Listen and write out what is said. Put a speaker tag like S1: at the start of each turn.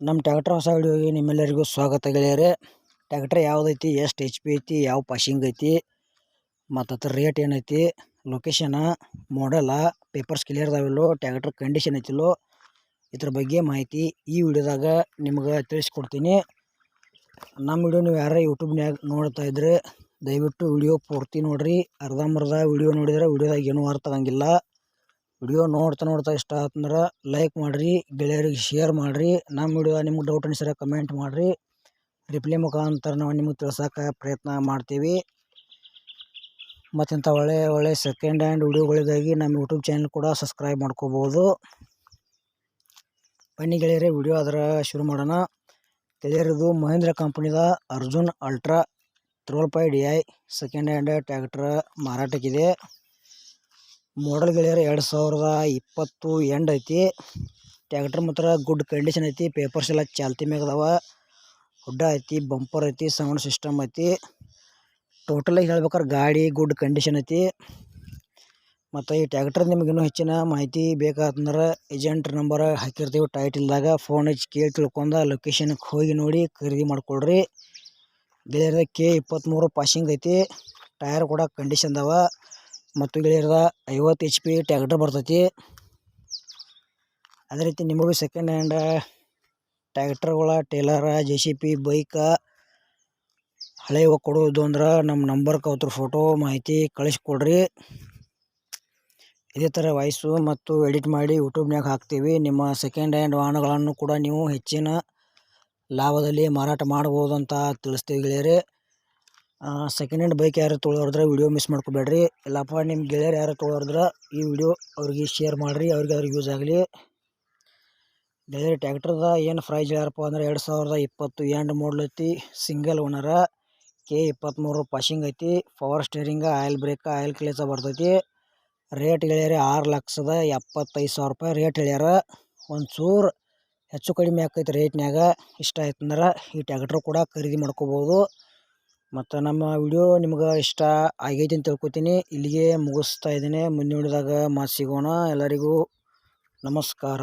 S1: ನಮ್ಮ ಟ್ಯಾಕ್ಟ್ರ್ ಹೊಸ ವಿಡಿಯೋಗೆ ನಿಮ್ಮೆಲ್ಲರಿಗೂ ಸ್ವಾಗತ ಗೆಳೆಯರೆ. ಟ್ಯಾಕ್ಟ್ರ್ ಯಾವುದೈತಿ ಎಷ್ಟು ಎಚ್ ಪಿ ಐತಿ, ಯಾವ ಪಾಶಿಂಗ್ ಐತಿ ಮತ್ತು ಅದ್ರ ರೇಟ್ ಏನೈತಿ ಲೊಕೇಶನ ಮಾಡಲ ಪೇಪರ್ಸ್ ಕ್ಲಿಯರ್ ಅದಾವಿಲ್ಲೋ, ಟ್ಯಾಕ್ಟ್ರ್ ಕಂಡೀಷನ್ ಐತಿಲ್ಲೋ, ಇದ್ರ ಬಗ್ಗೆ ಮಾಹಿತಿ ಈ ವಿಡಿಯೋದಾಗ ನಿಮ್ಗೆ ತಿಳಿಸ್ಕೊಡ್ತೀನಿ. ನಮ್ಮ ವಿಡಿಯೋ ನೀವು ಯಾರೇ ಯೂಟ್ಯೂಬ್ನ್ಯಾಗ ನೋಡ್ತಾ ಇದ್ರೆ, ದಯವಿಟ್ಟು ವಿಡಿಯೋ ಪೂರ್ತಿ ನೋಡಿರಿ. ಅರ್ಧಂಬರ್ಧ ವಿಡಿಯೋ ನೋಡಿದ್ರೆ ವಿಡಿಯೋದಾಗ ಏನೂ ಅರ್ಥ ಆಗಂಗಿಲ್ಲ. ವಿಡಿಯೋ ನೋಡ್ತಾ ನೋಡ್ತಾ ಇಷ್ಟ ಆತಂದ್ರೆ ಲೈಕ್ ಮಾಡಿರಿ, ಗೆಳೆಯರಿಗೆ ಶೇರ್ ಮಾಡಿರಿ ನಮ್ಮ ವಿಡಿಯೋ ನಿಮ್ಗೆ ಡೌಟ್ ಅನಿಸಿದ್ರೆ ಕಮೆಂಟ್ ಮಾಡಿರಿ. ರಿಪ್ಲೈ ಮುಖಾಂತರ ನಾವು ನಿಮಗೆ ತಿಳ್ಸೋಕೆ ಪ್ರಯತ್ನ ಮಾಡ್ತೀವಿ. ಮತ್ತಿಂಥ ಒಳ್ಳೆ ಒಳ್ಳೆ ಸೆಕೆಂಡ್ ಹ್ಯಾಂಡ್ ವಿಡಿಯೋಗಳಿಗಾಗಿ ನಮ್ಮ ಯೂಟ್ಯೂಬ್ ಚಾನಲ್ ಕೂಡ ಸಬ್ಸ್ಕ್ರೈಬ್ ಮಾಡ್ಕೋಬೋದು. ಬನ್ನಿ ಗೆಳೆಯರೆ, ವಿಡಿಯೋ ಅದರ ಶುರು ಮಾಡೋಣ. ಗೆಳೆಯರದು ಮಹೇಂದ್ರ ಕಂಪ್ನಿದ ಅರ್ಜುನ್ ಅಲ್ಟ್ರಾ, ತ್ರೋಲ್ pi D I second hand tractor ಮಾರಾಟಕ್ಕಿದೆ. Model ಗೆಳೆಯರು ಎರಡು ಸಾವಿರದ ಇಪ್ಪತ್ತು ಎಂಡ್ ಐತಿ. ಟ್ಯಾಕ್ಟರ್ ಮಾತ್ರ ಗುಡ್ ಕಂಡೀಷನ್ ಐತಿ. ಪೇಪರ್ಸ್ ಎಲ್ಲ ಚಾಲ್ತಿ ಮ್ಯಾಗ ಅದಾವ. ಹುಡ್ಡ ಐತಿ ಬಂಪರ್ ಐತಿ ಸೌಂಡ್ ಸಿಸ್ಟಮ್ ಐತಿ. ಟೋಟಲಾಗಿ ಹೇಳ್ಬೇಕಾರೆ ಗಾಡಿ ಗುಡ್ ಕಂಡೀಷನ್ ಐತಿ. ಮತ್ತು ಈ ಟ್ಯಾಕ್ಟರ್ ನಿಮ್ಗೆ ಇನ್ನೂ ಹೆಚ್ಚಿನ ಮಾಹಿತಿ ಬೇಕಾತಂದ್ರೆ ಏಜೆಂಟ್ ನಂಬರ್ ಹಾಕಿರ್ತೀವಿ ಟೈಟಿಲ್ದಾಗ ಫೋನ್ ಹಚ್ಚಿ ಕೇಳಿ ತಿಳ್ಕೊಂಡ ಲೊಕೇಶನ್ಗೆ ಹೋಗಿ ನೋಡಿ ಖರೀದಿ ಮಾಡ್ಕೊಳ್ರಿ ಗೆಳೆಯರ ಕೆ ಇಪ್ಪತ್ತ್ಮೂರು ಪಾಸಿಂಗ್ ಐತಿ. ಟೈರ್ ಕೂಡ ಕಂಡೀಷನ್ ಅದಾವ. ಮತ್ತು ಗೆಳೆಯರದ ಐವತ್ತು ಎಚ್ ಪಿ ಟ್ಯಾಕ್ಟರ್ ಬರ್ತೈತಿ. ಅದೇ ರೀತಿ ನಿಮಗೂ second hand ಟ್ಯಾಕ್ಟರ್ಗಳ trailer J C P bike ಹಳೆಯವ ಕೊಡೋದು ಅಂದ್ರೆ ನಮ್ಮ ನಂಬರ್ಗೆ ಅವ್ರ ಫೋಟೋ ಮಾಹಿತಿ ಕಳಿಸ್ಕೊಡ್ರಿ. ಇದೇ ಥರ ವಾಯ್ಸು ಮತ್ತು ಎಡಿಟ್ ಮಾಡಿ ಯೂಟ್ಯೂಬ್ನಾಗ ಹಾಕ್ತೀವಿ. ನಿಮ್ಮ ಸೆಕೆಂಡ್ ಹ್ಯಾಂಡ್ ವಾಹನಗಳನ್ನು ಕೂಡ ನೀವು ಹೆಚ್ಚಿನ ಲಾಭದಲ್ಲಿ ಮಾರಾಟ ಮಾಡ್ಬೋದು ಅಂತ ತಿಳಿಸ್ತೀವಿ ಗೆಳೆಯರೆ. ಸೆಕೆಂಡ್ ಹ್ಯಾಂಡ್ ಬೈಕ್ ಯಾರು ತೊಗೊಳೋದ್ರೆ ವಿಡಿಯೋ ಮಿಸ್ ಮಾಡ್ಕೋಬೇಡ್ರಿ. ಇಲ್ಲಪ್ಪ ನಿಮ್ಮ ಗೆಳೆಯರು ಯಾರು ತೊಗೊಳೋದ್ರೆ ಈ ವಿಡಿಯೋ ಅವ್ರಿಗೆ ಶೇರ್ ಮಾಡಿರಿ, ಅವ್ರಿಗೆ ಅವ್ರಿಗೆ ಯೂಸ್ ಆಗಲಿ. ಗೆಳೆಯರು ಟ್ಯಾಕ್ಟ್ರದ ಏನು ಪ್ರೈಸ್ ಯಾರಪ್ಪ ಅಂದ್ರೆ ಎರಡು ಸಾವಿರದ ಇಪ್ಪತ್ತು ಎಂಡ್ ಮಾಡಲ್ ಐತಿ ಸಿಂಗಲ್ ಓನರ ಕೆ ಇಪ್ಪತ್ತ್ಮೂರು ಪಾಶಿಂಗ್ ಐತಿ power steering oil brake oil ಕ್ಲೇಸ ಬರ್ತೈತಿ. ರೇಟ್ ಗೆಳೆಯರಿ ಆರು ಲಕ್ಷದ ಎಪ್ಪತ್ತೈದು ಸಾವಿರ ರೂಪಾಯಿ ರೇಟ್ ಹೇಳ್ಯಾರ. ಒಂದು ಹೆಚ್ಚು ಕಡಿಮೆ ಆಕೈತಿ ರೇಟ್ನ್ಯಾಗ ಇಷ್ಟ ಆಯ್ತಂದ್ರೆ ಈ ಟ್ಯಾಕ್ಟ್ರ್ ಕೂಡ ಖರೀದಿ ಮಾಡ್ಕೋಬೋದು. ಮತ್ತು ನಮ್ಮ ವಿಡಿಯೋ ನಿಮ್ಗೆ ಇಷ್ಟ ಆಗೈತಿ ಅಂತ ತಿಳ್ಕೊತೀನಿ. ಇಲ್ಲಿಗೆ ಮುಗಿಸ್ತಾ ಇದ್ದೀನಿ. ಮುಂದಿನ ವಿಡಿಯೋದಾಗ ಮಾತು ಸಿಗೋಣ. ಎಲ್ಲರಿಗೂ ನಮಸ್ಕಾರ.